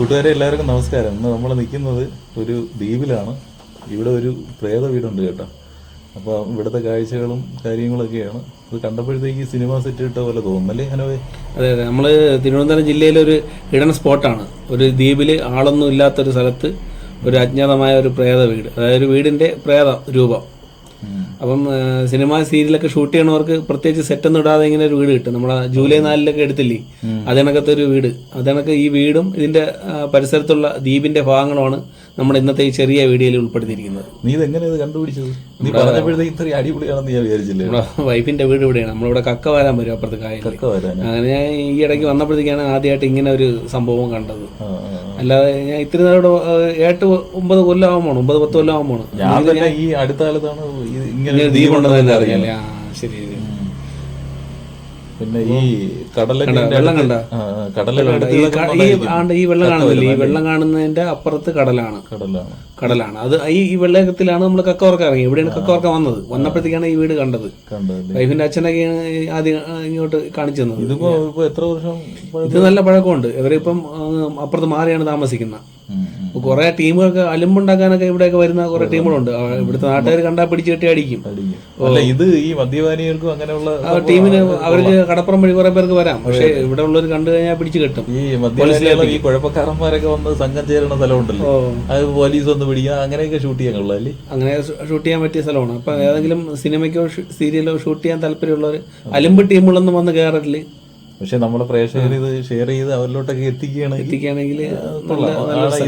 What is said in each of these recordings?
കൂട്ടുകാരെ എല്ലാവർക്കും നമസ്കാരം. ഇന്ന് നമ്മൾ നിൽക്കുന്നത് ഒരു ദ്വീപിലാണ്. ഇവിടെ ഒരു പ്രേത വീടുണ്ട് കേട്ടോ. അപ്പോൾ ഇവിടുത്തെ കാഴ്ചകളും കാര്യങ്ങളൊക്കെയാണ് ഇത് കണ്ടപ്പോഴത്തേക്ക് സിനിമ സെറ്റ് ഇട്ട പോലെ തോന്നുന്നല്ലേ അനവേ അതെ അതെ. നമ്മൾ തിരുവനന്തപുരം ജില്ലയിലെ ഒരു ഹിഡൻ സ്പോട്ടാണ്. ഒരു ദ്വീപിൽ ആളൊന്നും ഇല്ലാത്തൊരു സ്ഥലത്ത് ഒരു അജ്ഞാതമായ ഒരു പ്രേത വീട് അതായത് ഒരു വീടിന്റെ പ്രേത രൂപം. അപ്പം സിനിമാ സീരിയലൊക്കെ ഷൂട്ട് ചെയ്യണവർക്ക് പ്രത്യേകിച്ച് സെറ്റ് ഒന്നും ഇടാതെ ഇങ്ങനെ ഒരു വീട് കിട്ടും. നമ്മളെ ജൂലൈ നാലിലൊക്കെ എടുത്തില്ലേ? അതിനകത്ത് ഒരു വീട്. അതിനൊക്കെ ഈ വീടും ഇതിന്റെ പരിസരത്തുള്ള ദ്വീപിന്റെ ഭാഗങ്ങളുമാണ് നമ്മുടെ ഇന്നത്തെ ഈ ചെറിയ വീഡിയോയിൽ ഉൾപ്പെടുത്തിയിരിക്കുന്നത്. നീ ഇത് എങ്ങനെ കണ്ടുപിടിച്ചത്? നീ പറഞ്ഞപ്പോഴത്തേക്ക് ഇത്രയും അടിപൊളിയാണെന്ന് ഞാൻ വിചാരിച്ചില്ലേ? വൈഫിന്റെ വീട് ഇവിടെയാണ്. നമ്മളിവിടെ കക്ക വരാൻ വരും അപ്പുറത്ത് വരാൻ അങ്ങനെ ഞാൻ ഈ ഇടയ്ക്ക് വന്നപ്പോഴത്തേക്കാണ് ആദ്യമായിട്ട് ഇങ്ങനെ ഒരു സംഭവം കണ്ടത്. അല്ലാതെ ഞാൻ ഇത്തിരി നേരം ഇവിടെ, ഏഹ്, എട്ട് ഒമ്പത് കൊല്ലം ആവുമ്പോൾ ഒമ്പത് പത്ത് കൊല്ലം ആവുമ്പോൾ ഞാൻ തന്നെ ഈ അടുത്ത കാലത്താണ് ഇങ്ങനെ തന്നെ അറിയാം ശരി. പിന്നെ ഈ കടലൊക്കെ? വെള്ളം കണ്ട? ആ, ആ, ഈ വെള്ളം കാണുന്നില്ല? ഈ വെള്ളം. കാണുന്നതിന്റെ അപ്പുറത്ത് കടലാണ്. കടലാണ്. കടലാണ്. അത് ഈ വെള്ളത്തിലാണ് നമ്മൾ കക്കവർക്ക ഇറങ്ങി ഇവിടെയാണ് കക്കവർക്ക വന്നത്. വന്നപ്പോഴത്തേക്കാണ് ഈ വീട് കണ്ടത്. വൈഫിന്റെ അച്ഛനൊക്കെയാണ് ആദ്യം ഇങ്ങോട്ട് കാണിച്ചു തന്നത് ഇതിപ്പോ എത്ര വർഷം ഇത് നല്ല പഴക്കമുണ്ട്. ഇവരിപ്പം അപ്പുറത്ത് മാറിയാണ് താമസിക്കുന്നത്. കുറെ ടീമുകൾക്ക് അലുമ്പുണ്ടാക്കാനൊക്കെ ഇവിടെയൊക്കെ വരുന്ന കുറെ ടീമുകളുണ്ട്. ഇവിടുത്തെ നാട്ടുകാർ കണ്ടാ പിടിച്ച് കെട്ടി അടിക്കും. അല്ല ഇത് ഈ മദ്യപാനികൾക്കും അങ്ങനെയുള്ള ടീമിന് അവർക്ക് കടപ്പുറം വഴി കുറെ പേർക്ക് വരാം. പക്ഷെ ഇവിടെ ഉള്ളവർ കണ്ടു കഴിഞ്ഞാൽ പിടിച്ചു കെട്ടും. ഈ മദ്യപാനികളും ഈ കുഴപ്പക്കാരന്മാരൊക്കെ വന്ന് സംഘം ചേരുന്ന സ്ഥലമുണ്ടല്ലോ? അത് പോലീസ് വന്ന് പിടിക്കുക അങ്ങനെയൊക്കെ ഷൂട്ട് ചെയ്യാൻ കൊള്ളാം അല്ലേ? അങ്ങനെ ഷൂട്ട് ചെയ്യാൻ പറ്റിയ സ്ഥലമാണ്. അപ്പൊ ഏതെങ്കിലും സിനിമയ്ക്കോ സീരിയലോ ഷൂട്ട് ചെയ്യാൻ താല്പര്യമുള്ളവർ അലമ്പ് ടീമുകളൊന്നും വന്ന് കയറില്ല പക്ഷെ നമ്മുടെ പ്രേക്ഷകർ ഇത് ഷെയർ ചെയ്ത് അവരിലോട്ടൊക്കെ എത്തിക്കുകയാണെങ്കിൽ എത്തിക്കുകയാണെങ്കിൽ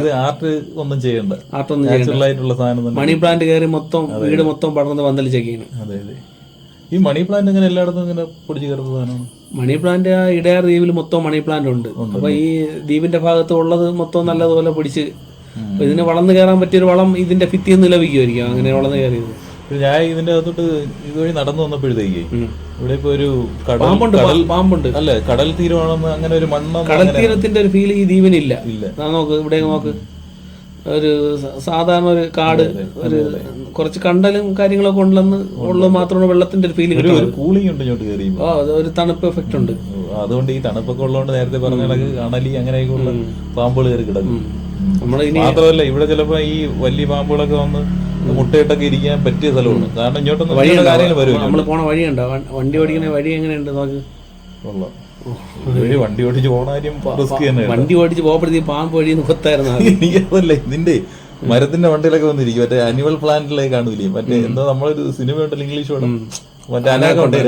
ഇത് ആർട്ട് ഒന്നും ചെയ്യണ്ട. ആർട്ട് ഒന്നും നാച്ചുറൽ ആയിട്ടുള്ള സാധനം മണി പ്ലാന്റ് കയറി മൊത്തം വീട് മൊത്തം പടർന്ന് പന്തലിച്ചൊക്കെയാണ് അതെ അതെ. ഈ മണി പ്ലാന്റ് ഇങ്ങനെ എല്ലായിടത്തും ഇങ്ങനെ പൊടിച്ചു കയറുന്ന സാധനമാണ്? മണി പ്ലാന്റ് ആ ഇടയാർ ദ്വീപിൽ മൊത്തം മണി പ്ലാന്റ് ഉണ്ട്. അപ്പൊ ഈ ദ്വീപിന്റെ ഭാഗത്ത് ഉള്ളത് മൊത്തം നല്ലതുപോലെ പിടിച്ച് ഇതിന് വളർന്നു കയറാൻ പറ്റിയൊരു വളം ഇതിന്റെ ഭിത്തിയിൽ നിന്ന് ലഭിക്കുമായിരിക്കും. അങ്ങനെ വളർന്നു കയറിയത്. ഞാൻ ഇതിന്റെ അകത്തോട്ട് ഇതുവഴി നടന്നു വന്നപ്പോഴത്തേക്ക്. ഇവിടെ ഇപ്പൊ ഒരു കടൽ പാമ്പുണ്ട് പാമ്പുണ്ട്. അല്ല കടൽ തീരമാണെന്ന് അങ്ങനെ ഒരു മണ്ണ് കടൽ തീരത്തിന്റെ ഒരു ഫീൽ ഈ ദ്വീപിനില്ല. ഇല്ല. നോക്ക് ഇവിടെ നോക്ക്. ഒരു സാധാരണ ഒരു കാട് ഒരു കുറച്ച് കണ്ടലും കാര്യങ്ങളൊക്കെ ഉണ്ടെന്ന് ഉള്ളത് മാത്രമാണ് വെള്ളത്തിന്റെ ഒരു ഫീൽ ഒരു കൂളിംഗ് ഉണ്ട് ഇങ്ങോട്ട് ഓ ഒരു തണുപ്പ് എഫക്റ്റ് ഉണ്ട്. അതുകൊണ്ട് ഈ തണുപ്പൊക്കെ ഉള്ളതുകൊണ്ട് നേരത്തെ പറഞ്ഞ കണക്ക് അണലി അങ്ങനെയൊക്കെ ഉള്ള പാമ്പുകൾ കയറി കിടക്കും. മാത്രമല്ല ഇവിടെ ചിലപ്പോ ഈ വലിയ പാമ്പുകളൊക്കെ വന്ന് മുട്ടയിട്ടൊക്കെ ഇരിക്കാൻ പറ്റിയ സ്ഥലമാണ്. കാരണം ഇങ്ങോട്ടൊന്നും വഴി കാര്യങ്ങൾ വരും നമ്മൾ പോണ വഴിയുണ്ടോ? വണ്ടി ഓടിക്കുന്ന വഴി എങ്ങനെയുണ്ട് നോക്ക്? വണ്ടി ഓടിച്ച് പോണ കാര്യം റിസ്ക് തന്നെ വണ്ടി ഓടിച്ച് പോകുമ്പോഴത്തേക്ക് പാമ്പ് വഴി കൊത്തായിരുന്നു എനിക്കതല്ലേ ഇതിന്റെ മരത്തിന്റെ വണ്ടിയിലൊക്കെ വന്നിരിക്കും. മറ്റേ അനിമൽ പ്ലാന്റിലേക്ക് കാണൂലേ മറ്റേ എന്താ നമ്മളൊരു സിനിമ ഉണ്ടല്ലോ ഇംഗ്ലീഷ് പടം മറ്റേ അനാകൊണ്ട്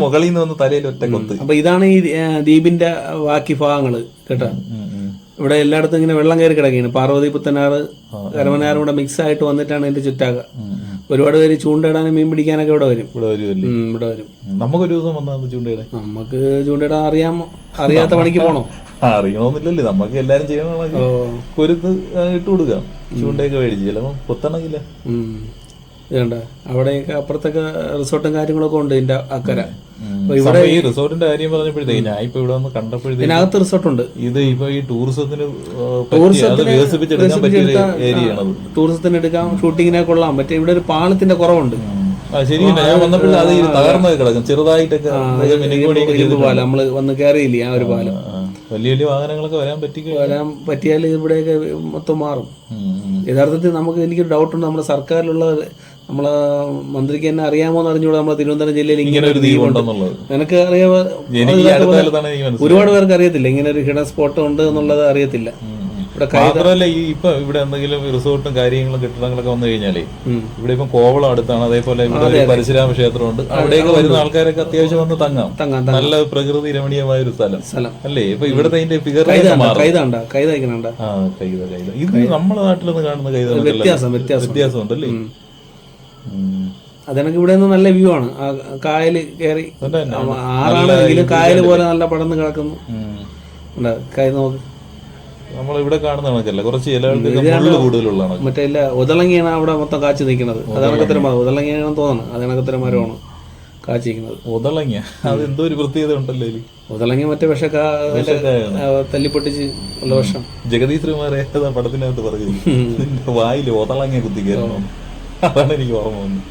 മുകളിൽ നിന്ന് വന്ന് തലയിൽ ഒറ്റ കൊത്ത്. അപ്പൊ ഇതാണ് ഈ ദ്വീപിന്റെ ബാക്കി ഭാഗങ്ങൾ കേട്ടോ. ഇവിടെ എല്ലായിടത്തും ഇങ്ങനെ വെള്ളം കയറി കിടക്കുകയാണ്. പാർവതി പുത്തനാറ് കരമനാറും കൂടെ മിക്സ് ആയിട്ട് വന്നിട്ടാണ് ഇതിന്റെ ചുറ്റാക. ഒരുപാട് പേര് ചൂണ്ടയിടാനും മീൻ പിടിക്കാനൊക്കെ ഇവിടെ വരും. ഇവിടെ ഇവിടെ വരും. നമുക്കൊരു ദിവസം വന്നാൽ ചൂണ്ടയുടെ നമുക്ക് ചൂണ്ടയിടാൻ അറിയാമോ അറിയാത്ത പണിക്ക് പോണോ. അറിയണമെന്നില്ലല്ലേ നമുക്ക് എല്ലാരും ഓ. കൊരുത്ത് ഇട്ടുകൊടുക്കാം ഇട്ട് കൊടുക്കാം. ചൂണ്ടയൊക്കെ മേടിച്ച്. ചിലപ്പോ പൊത്തണമെങ്കില്ല. ഇതുണ്ട്. അവിടെയൊക്കെ അപ്പുറത്തൊക്കെ റിസോർട്ടും കാര്യങ്ങളൊക്കെ ഉണ്ട് ഇതിന്റെ അക്കര. ഇവിടെ ഈ റിസോർട്ടിന്റെ കാര്യം പറഞ്ഞപ്പോഴത്തേക്ക് ഞാൻ ഇപ്പൊ ഇവിടെ വന്ന് കണ്ടപ്പോഴത്തേക്ക് ഇതിനകത്ത് റിസോർട്ടുണ്ട്. ഇത് ഇപ്പൊ ഈ ടൂറിസത്തിന് ടൂറിസത്തിന് എടുക്കാം ഷൂട്ടിങ്ങിനെ കൊള്ളാം. മറ്റേ ഇവിടെ ഒരു പാളത്തിന്റെ കുറവുണ്ട്. ശരിയല്ല ഞാൻ വന്നപ്പോൾ അത് ഈ തകർന്നൊക്കെ കിടക്കും. ചെറുതായിട്ടൊക്കെ നമ്മൾ വന്ന് കയറിയില്ലേ ആ ഒരു പാലം. വലിയ വലിയ വാഹനങ്ങളൊക്കെ വരാൻ പറ്റി വരാൻ പറ്റിയാൽ ഇവിടെയൊക്കെ മൊത്തം മാറും. യഥാർത്ഥത്തിൽ നമുക്ക് എനിക്കൊരു ഡൗട്ടുണ്ട് നമ്മുടെ സർക്കാരിലുള്ള നമ്മളെ മന്ത്രിക്ക് എന്നെ അറിയാമോ എന്ന് അറിഞ്ഞുകൂടെ നമ്മളെ തിരുവനന്തപുരം ജില്ലയിൽ ഇങ്ങനെ ഒരു ദ്വീപ് ഉണ്ടെന്നുള്ളത്. നിനക്ക് അറിയാമോ എനിക്ക് മനസ്സിലായത്? ഒരുപാട് പേർക്ക് അറിയത്തില്ല. ഇങ്ങനെ ഒരു ഹിഡൻ സ്പോട്ട് ഉണ്ട് എന്നുള്ളത് അറിയത്തില്ല. മാത്രമല്ല ഈ ഇപ്പൊ ഇവിടെ എന്തെങ്കിലും റിസോർട്ടും കാര്യങ്ങളും കെട്ടിടങ്ങളൊക്കെ വന്നു കഴിഞ്ഞാലേ ഇവിടെ ഇപ്പം കോവളം അടുത്താണ്. അതേപോലെ ഇവിടെ ഒരു പരശുരാമ ക്ഷേത്രമുണ്ട് അവിടെയൊക്കെ വരുന്ന ആൾക്കാരൊക്കെ അത്യാവശ്യം വന്ന് തങ്ങാം. നല്ല പ്രകൃതി രമണീയമായ ഒരു സ്ഥലം. സ്ഥലം. അല്ലേ? ഇപ്പൊ ഇവിടത്തെ അതിന്റെ ഫിഗർ ഇത് നമ്മുടെ നാട്ടിൽ നിന്ന് കാണുന്ന കൈത വ്യത്യാസം വ്യത്യാസം. വ്യത്യാസമുണ്ടല്ലേ? ഉം. അതെനിക്ക് ഇവിടെ നിന്ന് നല്ല വ്യൂ ആണ്. കായൽ കയറി ആറാണെങ്കിലും കായൽ പോലെ നല്ല പടന്ന് കിടക്കുന്നു. കൈ നോക്ക്. നമ്മൾ ഇവിടെ കാണുന്ന കണക്കല്ല. കുറച്ച് ഇലകൾക്ക് മുള്ളു കൂടുതലുള്ളതാണ് മറ്റേ ഇല്ല ഉതളങ്ങിയാണ് അവിടെ മൊത്തം കാച്ചു നിൽക്കുന്നത്. അതണക്കത്തരം മരം. ഉതളങ്ങിയാണെന്ന് തോന്നുന്നു. അതണക്കത്തരം മരമാണ് കാച്ചിരിക്കുന്നത്. ഉതളങ്ങിയ അത് എന്തോ ഒരു പ്രത്യേകത ഉണ്ടല്ലോ. ഉതളങ്ങി മറ്റേ വിഷക്കാ. തല്ലിപ്പൊട്ടിച്ച് ഉള്ള വിഷം. ജഗദീഷ് പടത്തിനകത്ത് പറഞ്ഞു വായിൽ വായിൽ ഒതളങ്ങിയ കുത്തി കയറണം. അതാണ് എനിക്ക് ഓർമ്മ വന്നത്.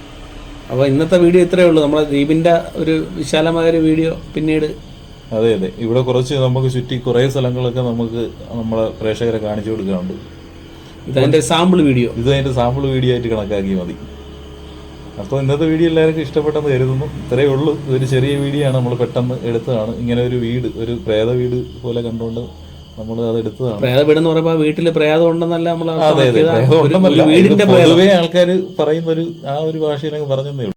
അപ്പോൾ ഇന്നത്തെ വീഡിയോ ഇത്രയേ ഉള്ളൂ. നമ്മളെ ദ്വീപിന്റെ ഒരു വിശാലമായ ഒരു വീഡിയോ പിന്നീട് അതെ അതെ. ഇവിടെ കുറച്ച് നമുക്ക് ചുറ്റി കുറേ സ്ഥലങ്ങളൊക്കെ നമുക്ക് നമ്മളെ പ്രേക്ഷകരെ കാണിച്ചു കൊടുക്കാറുണ്ട് ഇതെ സാമ്പിൾ വീഡിയോ ഇത് അതിന്റെ സാമ്പിൾ വീഡിയോ ആയിട്ട് കണക്കാക്കി മതി. അപ്പോൾ ഇന്നത്തെ വീഡിയോ എല്ലാവർക്കും ഇഷ്ടപ്പെട്ടെന്ന് കരുതുന്നു. ഇത്രയേ ഉള്ളൂ. ഒരു ചെറിയ വീഡിയോ ആണ്. നമ്മൾ പെട്ടെന്ന് എടുത്തതാണ്. ഇങ്ങനെ ഒരു വീട് ഒരു പ്രേത വീട് പോലെ കണ്ടുകൊണ്ട് നമ്മൾ അത് എടുത്തതാണ്. പ്രേത വീടെന്ന് പറയുമ്പോൾ വീട്ടിൽ പ്രയാദം പ്രേതം ഉണ്ടെന്നല്ല. നമ്മൾ വീടിന്റെ പൊതുവേ ആൾക്കാർ പറയുന്ന ഒരു ആ ഒരു ഭാഷയിലങ്ങ് പറഞ്ഞതേ ഉള്ളൂ.